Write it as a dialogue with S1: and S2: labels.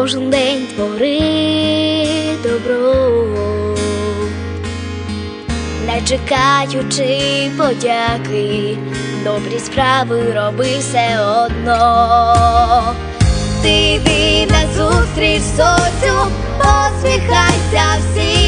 S1: кожен день твори добро, не чекаючи подяки, добрі справи роби все одно. Ти йди на зустріч соціум, посміхайся всім.